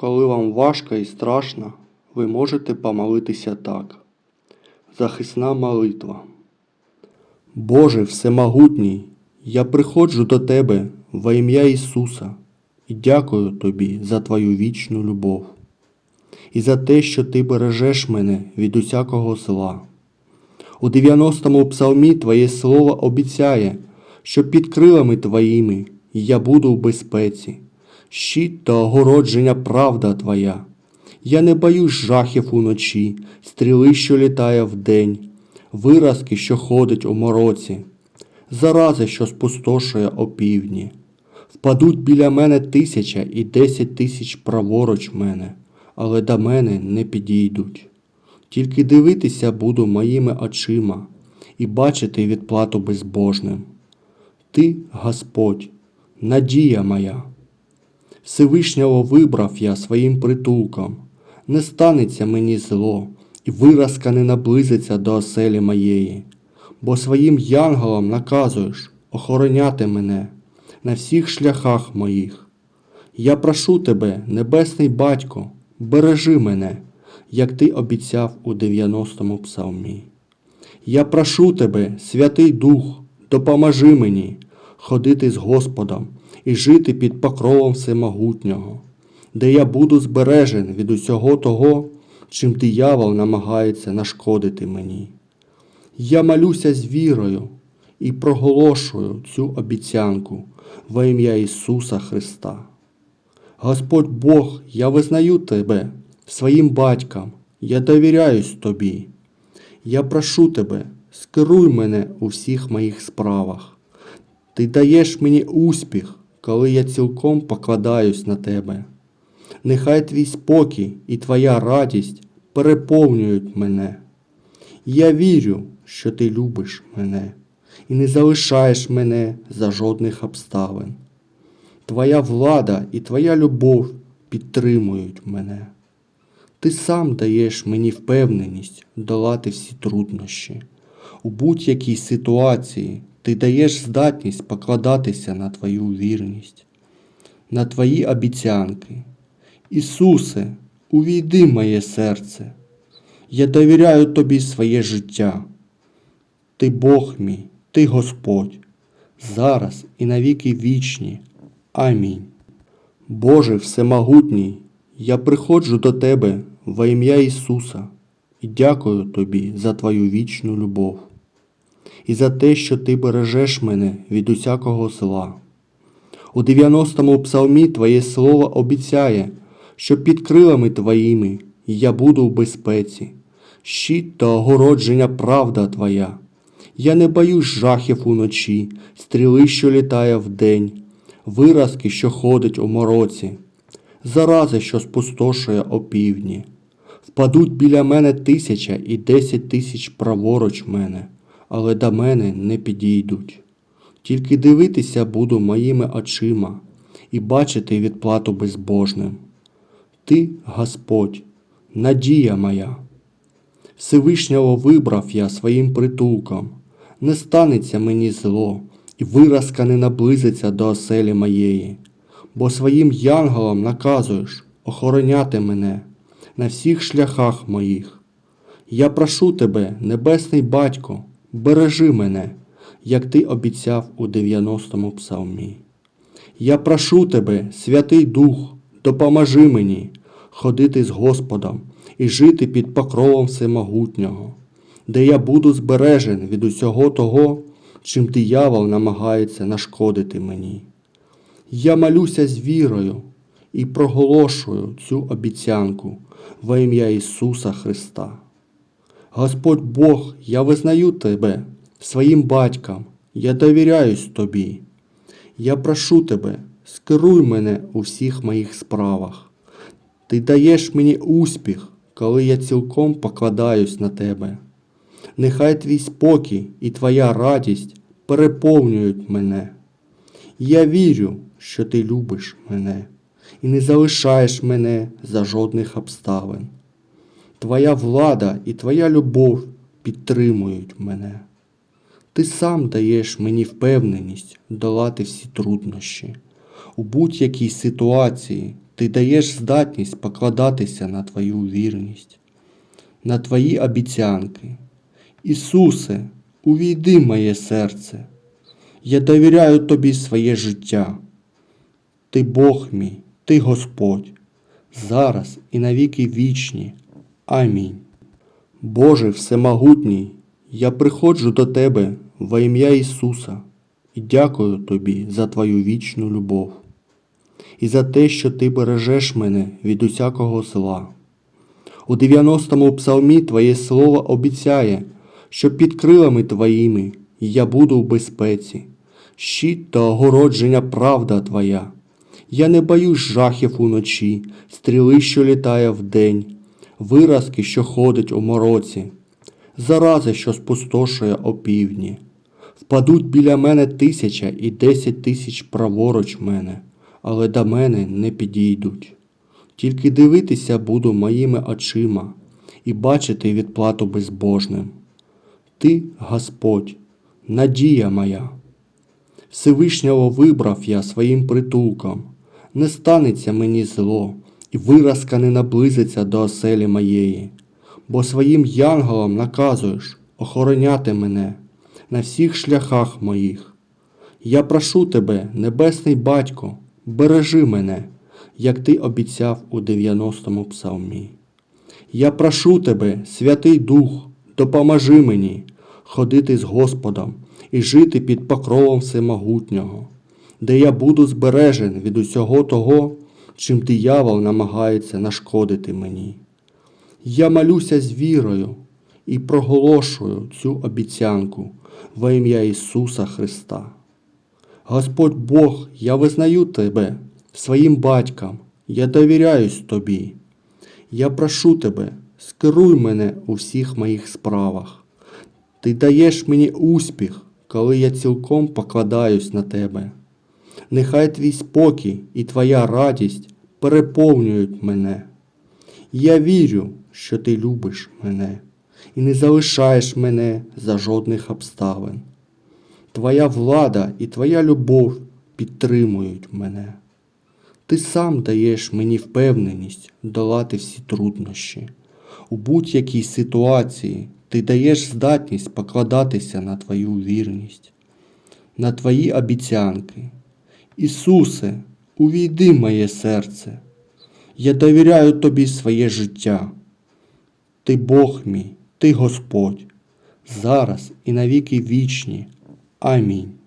Коли вам важко і страшно, ви можете помолитися так. Захисна молитва. Боже Всемогутній, я приходжу до Тебе во ім'я Ісуса і дякую Тобі за Твою вічну любов і за те, що Ти бережеш мене від усякого зла. У 90-му псалмі Твоє Слово обіцяє, що під крилами Твоїми я буду в безпеці, щит та огородження правда Твоя. Я не боюсь жахів уночі, стріли, що літає вдень, виразки, що ходить у мороці, зарази, що спустошує опівдні. Впадуть біля мене тисяча і десять тисяч праворуч мене, але до мене не підійдуть. Тільки дивитися буду моїми очима і бачити відплату безбожним. Ти, Господь, надія моя. Всевишнього вибрав я своїм притулком, не станеться мені зло, і виразка не наблизиться до оселі моєї, бо своїм янголам наказуєш охороняти мене на всіх шляхах моїх. Я прошу тебе, небесний батько, бережи мене, як ти обіцяв у 90-му псалмі. Я прошу тебе, Святий Дух, допоможи мені ходити з Господом і жити під покровом Всемогутнього, де я буду збережен від усього того, чим диявол намагається нашкодити мені. Я молюся з вірою і проголошую цю обіцянку во ім'я Ісуса Христа. Господь Бог, я визнаю Тебе своїм батьком, я довіряюсь Тобі. Я прошу Тебе, скеруй мене у всіх моїх справах. Ти даєш мені успіх, коли я цілком покладаюсь на Тебе. Нехай твій спокій і Твоя радість переповнюють мене. Я вірю, що ти любиш мене і не залишаєш мене за жодних обставин. Твоя влада і Твоя любов підтримують мене. Ти сам даєш мені впевненість долати всі труднощі. У будь-якій ситуації ти даєш здатність покладатися на Твою вірність, на Твої обіцянки. Ісусе, увійди в моє серце. Я довіряю Тобі своє життя. Ти Бог мій, Ти Господь, зараз і навіки вічні. Амінь. Боже Всемогутній, я приходжу до Тебе во ім'я Ісуса і дякую Тобі за Твою вічну любов і за те, що Ти бережеш мене від усякого зла. У 90-му псалмі Твоє Слово обіцяє, що під крилами Твоїми я буду в безпеці, щит та огородження правда Твоя. Я не боюсь жахів уночі, стріли, що літає вдень, виразки, що ходить у мороці, зарази, що спустошує опівдні. Впадуть біля мене тисяча і десять тисяч праворуч мене, але до мене не підійдуть. Тільки дивитися буду моїми очима і бачити відплату безбожним. Ти, Господь, надія моя. Всевишнього вибрав я своїм притулком, не станеться мені зло, і виразка не наблизиться до оселі моєї, бо своїм янголам наказуєш охороняти мене на всіх шляхах моїх. Я прошу тебе, небесний батько, бережи мене, як ти обіцяв у 90-му псалмі. Я прошу тебе, Святий Дух, допоможи мені ходити з Господом і жити під покровом Всемогутнього, де я буду збережен від усього того, чим диявол намагається нашкодити мені. Я молюся з вірою і проголошую цю обіцянку во ім'я Ісуса Христа. Господь Бог, я визнаю Тебе своїм батьком, я довіряюсь Тобі. Я прошу Тебе, скеруй мене у всіх моїх справах. Ти даєш мені успіх, коли я цілком покладаюсь на Тебе. Нехай твій спокій і Твоя радість переповнюють мене. Я вірю, що ти любиш мене і не залишаєш мене за жодних обставин. Твоя влада і Твоя любов підтримують мене. Ти сам даєш мені впевненість долати всі труднощі. У будь-якій ситуації ти даєш здатність покладатися на твою вірність, на твої обіцянки. Ісусе, увійди в моє серце. Я довіряю тобі своє життя. Ти Бог мій, ти Господь, зараз і навіки вічні. Амінь. Боже Всемогутній, я приходжу до Тебе во ім'я Ісуса і дякую Тобі за Твою вічну любов і за те, що Ти бережеш мене від усякого зла. У 90-му псалмі Твоє слово обіцяє, що під крилами Твоїми я буду в безпеці, щит та огородження правда Твоя. Я не боюсь жахів уночі, стріли, що літає вдень, виразки, що ходить у мороці, зарази, що спустошує опівдні. Впадуть біля мене тисяча і десять тисяч праворуч мене, але до мене не підійдуть. Тільки дивитися буду моїми очима і бачити відплату безбожним. Ти, Господь, надія моя. Всевишнього вибрав я своїм притулком, не станеться мені зло, і виразка не наблизиться до оселі моєї, бо своїм янголам наказуєш охороняти мене на всіх шляхах моїх. Я прошу тебе, небесний батько, бережи мене, як ти обіцяв у 90-му псалмі. Я прошу тебе, Святий Дух, допоможи мені ходити з Господом і жити під покровом Всемогутнього, де я буду збережен від усього того, чим диявол намагається нашкодити мені. Я молюся з вірою і проголошую цю обіцянку во ім'я Ісуса Христа. Господь Бог, я визнаю Тебе своїм батьком, я довіряюсь Тобі. Я прошу Тебе, скеруй мене у всіх моїх справах. Ти даєш мені успіх, коли я цілком покладаюсь на Тебе. Нехай твій спокій і твоя радість переповнюють мене. Я вірю, що ти любиш мене і не залишаєш мене за жодних обставин. Твоя влада і твоя любов підтримують мене. Ти сам даєш мені впевненість долати всі труднощі. У будь-якій ситуації ти даєш здатність покладатися на твою вірність, на твої обіцянки. Ісусе, увійди моє серце. Я довіряю тобі своє життя. Ти Бог мій, ти Господь, зараз і навіки вічні. Амінь.